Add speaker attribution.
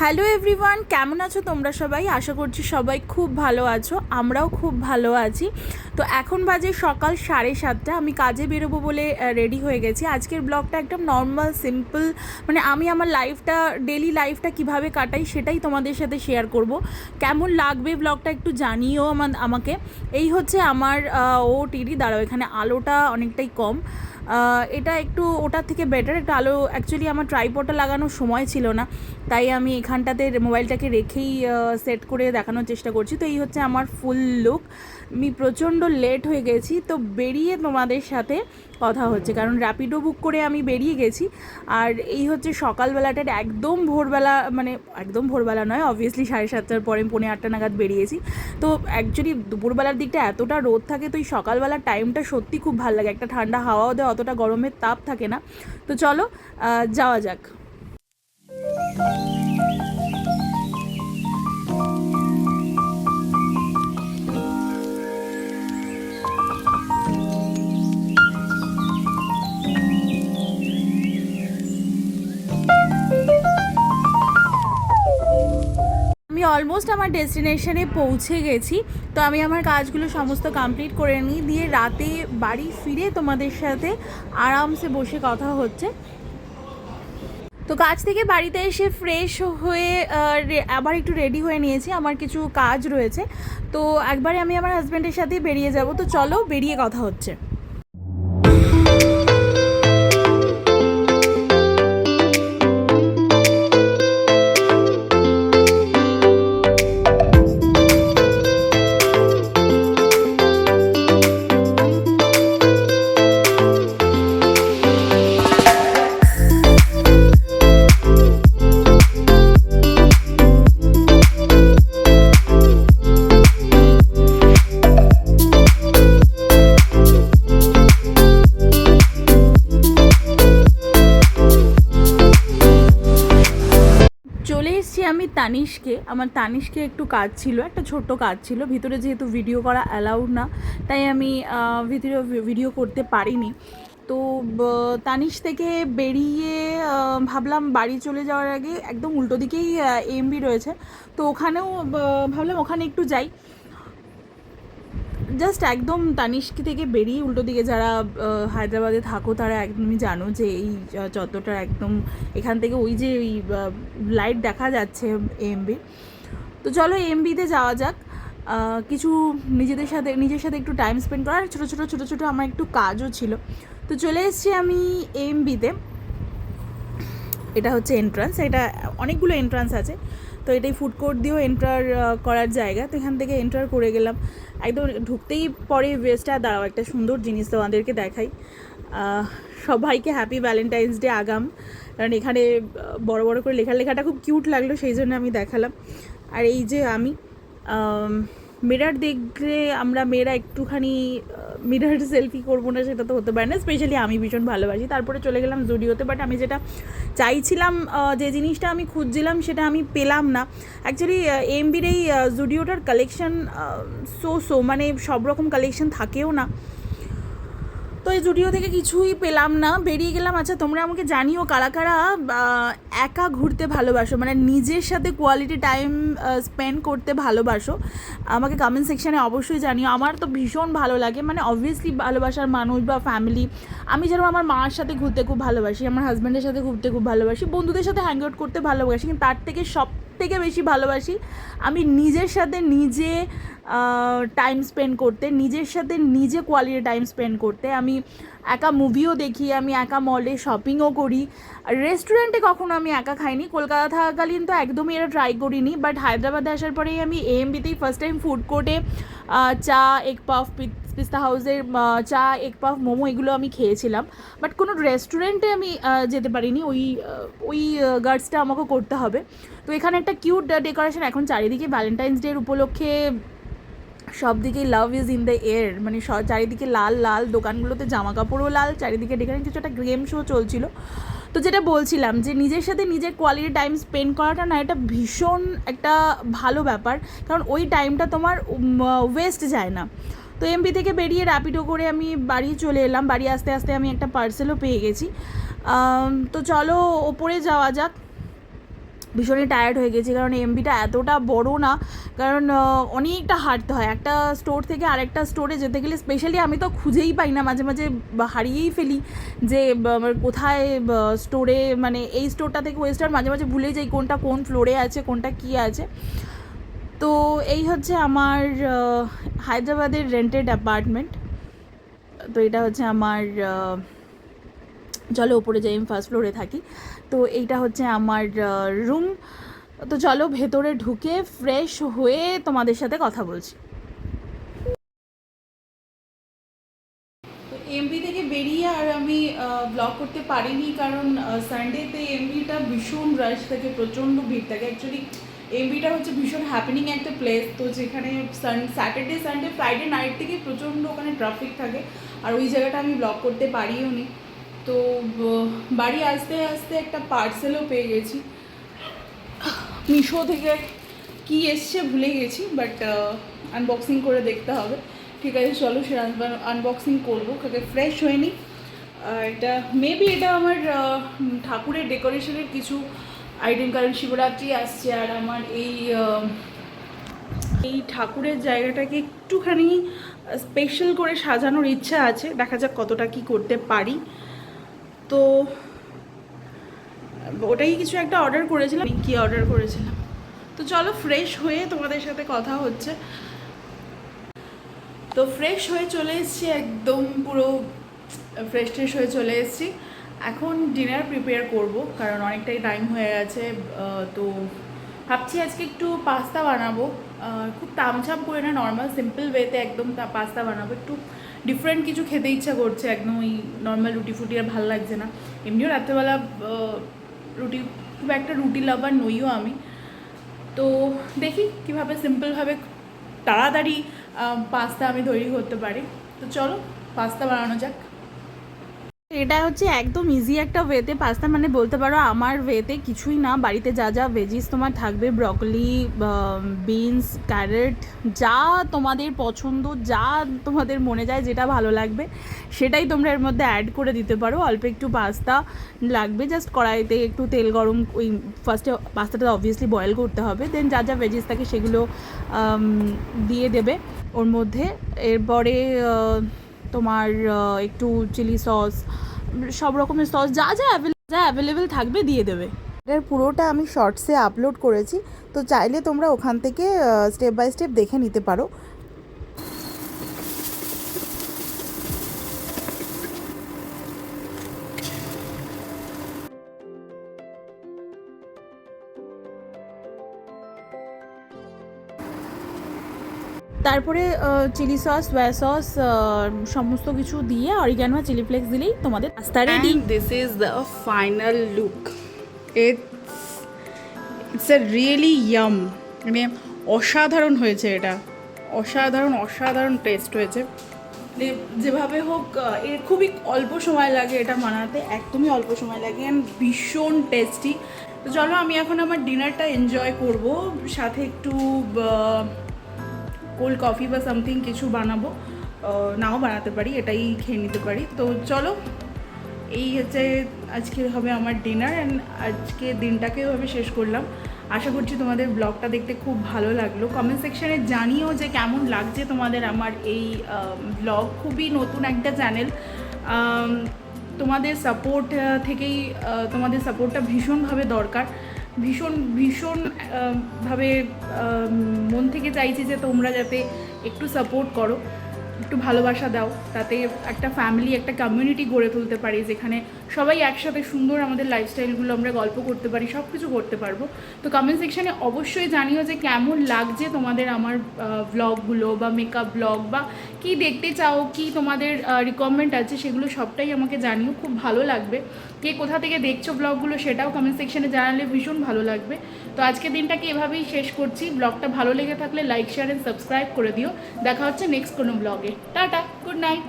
Speaker 1: Hello everyone, কেমন আছো তোমরা সবাই? আশা করছি সবাই খুব ভালো আছো, আমরাও খুব ভালো আছি। তো এখন বাজে সকাল সাড়ে সাতটা, আমি কাজে বেরোবো বলে রেডি হয়ে গেছি। আজকের ব্লগটা একদম নর্মাল সিম্পল মানে আমি আমার লাইফটা ডেলি লাইফটা কীভাবে কাটাই সেটাই তোমাদের সাথে শেয়ার করব। কেমন লাগবে ব্লগটা একটু জানিও আমার, আমাকে। এই হচ্ছে আমার ও টিডি দাঁড়াও এখানে আলোটা অনেকটাই কম। এটা একটু ওটার থেকে বেটার একটা আলো অ্যাকচুয়ালি আমার ট্রাইপডটা লাগানোর সময় ছিল না। তাই আমি এখানটাতে মোবাইলটাকে রেখেই সেট করে দেখানোর চেষ্টা করছি। তো এই হচ্ছে আমার ফুল লুক আমি প্রচণ্ড লেট হয়ে গেছি, তো বেরিয়ে তোমাদের সাথে কথা হচ্ছে। কারণ র্যাপিডো বুক করে আমি বেরিয়ে গেছি। আর এই হচ্ছে সকালবেলাটার একদম ভোরবেলা মানে একদম ভোরবেলা নয় অবভিয়াসলি সাড়ে সাতটার পরে পৌনে আটটা নাগাদ বেরিয়েছি। তো অ্যাকচুয়ালি দুপুরবেলার দিকটা এতটা রোদ থাকে, তো এই সকালবেলার টাইমটা সত্যি খুব ভালো লাগে। একটা ঠান্ডা হাওয়াও দেয়, অতটা গরমের তাপ থাকে না। তো চলো যাওয়া যাক। অলমোস্ট আমার ডেস্টিনেশনে পৌঁছে গেছি। তো আমি আমার কাজগুলো সমস্ত কমপ্লিট করে নিই। দিয়ে রাতে বাড়ি ফিরে তোমাদের সাথে আরামসে বসে কথা হচ্ছে। তো কাজ থেকে বাড়িতে এসে ফ্রেশ হয়ে আবার একটু রেডি হয়ে নিয়েছি। আমার কিছু কাজ রয়েছে। তো একবারে আমি আমার হাজব্যান্ডের সাথে বেরিয়ে যাব। তো চলো বেরিয়ে কথা হচ্ছে। তানিশকে, আমার তানিশকে একটু কাজ ছিল, একটা ছোট্ট কাজ ছিল। ভিতরে যেহেতু ভিডিও করা অ্যালাউড না, তাই আমি ভিতরে ভিডিও করতে পারিনি। তো তানিশ থেকে বেরিয়ে ভাবলাম বাড়ি চলে যাওয়ার আগে একদম উল্টো দিকেই এমবি রয়েছে। তো ওখানেও ভাবলাম ওখানে একটু যাই। জাস্ট একদম তানিষ্ক থেকে বেরিয়ে উল্টো দিকে যারা হায়দ্রাবাদে থাকো, তারা একদমই জানো যে এই চত্বরটা একদম এখান থেকে ওই যে ওই লাইট দেখা যাচ্ছে এমবি তো চলো এমবিতে যাওয়া যাক। কিছু নিজেদের সাথে, নিজের সাথে একটু টাইম স্পেন্ড করার। ছোটো ছোটো ছোটো ছোটো আমার একটু কাজও ছিল। তো চলে এসেছি আমি এমবিতে এটা হচ্ছে এন্ট্রান্স এটা অনেকগুলো এন্ট্রান্স আছে। তো এটাই ফুড কোর্ট দিয়েও এন্টার করার জায়গা। তো এখান থেকে এন্টার করে গেলাম। একদম ঢুকতেই পরে ওয়েস্টটা দাঁড়াও, একটা সুন্দর জিনিস তোমাদেরকে দেখাই। সবাইকে হ্যাপি ভ্যালেন্টাইন্স ডে আগাম। কারণ এখানে বড় বড় করে লেখা লেখাটা খুব কিউট লাগল, সেই জন্য আমি দেখালাম। আর এই যে আমি মিরার দেখলে আমরা মেয়েরা একটুখানি মিরার সেলফি করব না, সেটা তো হতে পারে না। স্পেশালি আমি ভীষণ ভালোবাসি। তারপরে চলে গেলাম জুডিওতে বাট আমি যেটা চাইছিলাম যে জিনিসটা আমি খুঁজছিলাম, সেটা আমি পেলাম না। অ্যাকচুয়ালি এমবির এই জুডিওটার কালেকশন সো সো মানে সব রকম কালেকশন থাকেও না। তো এই জুডিও থেকে কিছুই পেলাম না। বেরিয়ে গেলাম আচ্ছা তোমরা আমাকে জানিও কারা কারা একা ঘুরতে ভালোবাসো? মানে নিজের সাথে কোয়ালিটি টাইম স্পেন্ড করতে ভালোবাসো? আমাকে কমেন্ট সেকশানে অবশ্যই জানিও। আমার তো ভীষণ ভালো লাগে। মানে অবভিয়াসলি ভালোবাসার মানুষ বা ফ্যামিলি আমি যেরকম আমার মার সাথে ঘুরতে খুব ভালোবাসি, আমার হাজব্যান্ডের সাথে ঘুরতে খুব ভালোবাসি, বন্ধুদের সাথে হ্যাং আউট করতে ভালোবাসি, কিন্তু তার থেকে সব থেকে বেশি ভালোবাসি। আমি নিজের সাথে নিজে টাইম স্পেন্ড করতে, নিজের সাথে নিজে কোয়ালিটি টাইম স্পেন্ড করতে, আমি একা মুভিও দেখি, আমি একা মলে শপিংও করি। রেস্টুরেন্টে কখনো আমি একা খাইনি, কলকাতা থাকাকালীন তো একদমই এটা ট্রাই করিনি বাট হায়দ্রাবাদে আসার পরেই আমি এএমবিতেই ফার্স্ট টাইম ফুড কোর্টে চা এগ পাফ পিস্তা হাউসের চা এগ পাফ মোমো এগুলো আমি খেয়েছিলাম। বাট কোনো রেস্টুরেন্টে আমি যেতে পারিনি, ওই ওই গার্ডসটা আমাকে করতে হবে। তো এখানে একটা কিউট ডেকোরেশন এখন চারিদিকে ভ্যালেন্টাইন্স ডের উপলক্ষে সব দিকেই love is in the air মানে চারিদিকে লাল লাল, দোকানগুলোতে জামা কাপড়ও লাল, চারিদিকে ডেকোরেশন কিছু একটা গেম শো চলছিল। তো যেটা বলছিলাম যে নিজের সাথে নিজের কোয়ালিটি টাইম স্পেন্ড করাটা না, এটা ভীষণ একটা ভালো ব্যাপার। কারণ ওই টাইমটা তোমার ওয়েস্ট যায় না। তো এমপি থেকে বেরিয়ে র্যাপিডো করে আমি বাড়ি চলে এলাম। বাড়ি আসতে আসতে আমি একটা পার্সেলও পেয়ে গেছি। তো চলো ওপরে যাওয়া যাক। ভীষণই টায়ার্ড হয়ে গেছি, কারণ এমবিটা এতটা বড় না, কারণ অনেকটা হাঁটতে হয়। একটা স্টোর থেকে আরেকটা স্টোরে যেতে গেলে স্পেশালি আমি তো খুঁজেই পাই না, মাঝে মাঝে হারিয়েই ফেলি যে কোথায় স্টোরে মানে এই স্টোরটা থেকে ওই স্টোর মাঝে মাঝে ভুলে যাই কোনটা কোন ফ্লোরে আছে, কোনটা কী আছে। তো এই হচ্ছে আমার হায়দ্রাবাদের রেন্টেড অ্যাপার্টমেন্ট তো এটা হচ্ছে আমার চলো ওপরে যাই আমি ফার্স্ট ফ্লোরে থাকি। তো এইটা হচ্ছে আমার রুম তো চলো ভেতরে ঢুকে ফ্রেশ হয়ে তোমাদের সাথে কথা বলছি। তো এমবি থেকে বেরিয়ে আর আমি ব্লগ করতে পারিনি কারণ সানডেতে এমবিটা ভীষণ রাশ থাকে প্রচণ্ড ভিড় থাকে। অ্যাকচুয়ালি এমবিটা হচ্ছে ভীষণ হ্যাপেনিং একটা প্লেস তো যেখানে sun Saturday Sunday Friday night থেকে প্রচণ্ড ওখানে ট্রাফিক থাকে। আর ওই জায়গাটা আমি ব্লগ করতে পারিও নি। তো বাড়ি আসতে আসতে একটা পার্সেলও পেয়ে গেছি। মিশো থেকে কি এসছে ভুলে গেছি বাট আনবক্সিং করে দেখতে হবে। ঠিক আছে, চলো সে আনবক্সিং করব। কাকে ফ্রেশ হয়নি। এটা মেবি এটা আমার ঠাকুরের ডেকোরেশনের কিছু আইটেম কারণ শিবরাত্রি আসছে, আর আমার এই এই ঠাকুরের জায়গাটাকে একটুখানি স্পেশাল করে সাজানোর ইচ্ছা আছে। দেখা যাক কতটা কি করতে পারি। তো, ওটাই কিছু একটা অর্ডার করেছিলাম। কি অর্ডার করেছিলাম? তো চলো ফ্রেশ হয়ে তোমাদের সাথে কথা হচ্ছে। তো ফ্রেশ হয়ে চলে এসেছি, একদম পুরো ফ্রেশ ট্রেশ হয়ে চলে এসেছি। এখন ডিনার প্রিপেয়ার করব, কারণ অনেকটাই টাইম হয়ে গেছে। তো ভাবছি আজকে একটু পাস্তা বানাবো। খুব তামঝাম করে না নর্মাল সিম্পল ওয়েতে একদম পাস্তা বানাবো। একটু ডিফারেন্ট কিছু খেতে ইচ্ছা করছে, একদম ওই নর্মাল রুটি ফুটি আর ভালো লাগছে না। এমনিও রাত্রেবেলা রুটি, খুব একটা রুটি লাভার নইও আমি। তো দেখি কীভাবে সিম্পলভাবে তাড়াতাড়ি পাস্তা আমি তৈরি করতে পারি। তো চলো পাস্তা বানানো যাক। এটা হচ্ছে একদম ইজি একটা ওয়েতে পাস্তা মানে বলতে পারো আমার ওয়েতে কিছুই না। বাড়িতে যা যা ভেজিস তোমার থাকবে ব্রকলি বিনস ক্যারেট যা তোমাদের পছন্দ, যা তোমাদের মনে যায় যেটা ভালো লাগবে, সেটাই তোমরা এর মধ্যে অ্যাড করে দিতে পারো। অল্প একটু পাস্তা লাগবে জাস্ট কড়াইতে একটু তেল গরম, ওই ফার্স্টে পাস্তাটা অবভিয়াসলি বয়েল করতে হবে দেন যা যা ভেজিস থাকে সেগুলো দিয়ে দেবে। ওর মধ্যে এরপরে তোমার একটু চিলি সস সব রকমের সস যা যা যা অ্যাভেলেবেল থাকবে দিয়ে দেবে।
Speaker 2: এর পুরোটা আমি শর্টসে আপলোড করেছি, তো চাইলে তোমরা ওখান থেকে স্টেপ বাই স্টেপ দেখে নিতে পারো।
Speaker 1: তারপরে চিলি সস সোয়া সস সমস্ত কিছু দিয়ে অরিগ্যানো চিলি ফ্লেক্স দিলেই তোমাদের pasta ready
Speaker 3: this is the final look. It's it's a really yum. মানে অসাধারণ হয়েছে এটা। অসাধারণ অসাধারণ টেস্ট হয়েছে।
Speaker 1: যেভাবে হোক এর খুবই অল্প সময় লাগে এটা বানাতে, একদমই অল্প সময় লাগে অ্যান্ড ভীষণ টেস্টি তো চলো, আমি এখন আমার ডিনারটা এনজয় করব। সাথে একটু কোল্ড কফি বা সামথিং কিছু বানাবো নাও বানাতে পারি, এটাই খেয়ে নিতে পারি। তো চলো, এই হচ্ছে আজকে হবে আমার ডিনার অ্যান্ড আজকে দিনটাকে এভাবে শেষ করলাম। আশা করছি তোমাদের ব্লগটা দেখতে খুব ভালো লাগল। কমেন্ট সেকশানে জানিও যে কেমন লাগছে তোমাদের আমার এই ব্লগ খুবই নতুন একটা চ্যানেল তোমাদের সাপোর্ট থেকেই তোমাদের সাপোর্টটা ভীষণভাবে দরকার। ভীষণ ভীষণ ভাবে মন থেকে চাইছি যে তোমরা যাতে একটু সাপোর্ট করো, একটু ভালোবাসা দাও, তাতে একটা ফ্যামিলি একটা কমিউনিটি গড়ে তুলতে পারি, যেখানে সবাই একসাথে সুন্দর আমাদের লাইফস্টাইলগুলো আমরা গল্প করতে পারি সব কিছু করতে পারব। তো কমেন্ট সেকশানে অবশ্যই জানিও যে কেমন লাগছে তোমাদের আমার ব্লগগুলো বা মেকআপ ব্লগ বা কি দেখতে চাও, কি তোমাদের রিকমেন্ড আছে সেগুলো সবটাই আমাকে জানিও, খুব ভালো লাগবে। কে কোথা থেকে দেখছ ব্লগগুলো সেটাও কমেন্ট সেকশানে জানালে ভীষণ ভালো লাগবে। তো আজকের দিনটাকে এভাবেই শেষ করছি। ব্লগটা ভালো লেগে থাকলে লাইক শেয়ার অ্যান্ড সাবস্ক্রাইব করে দিও। দেখা হচ্ছে নেক্সট কোনো ব্লগে টাটা গুড নাইট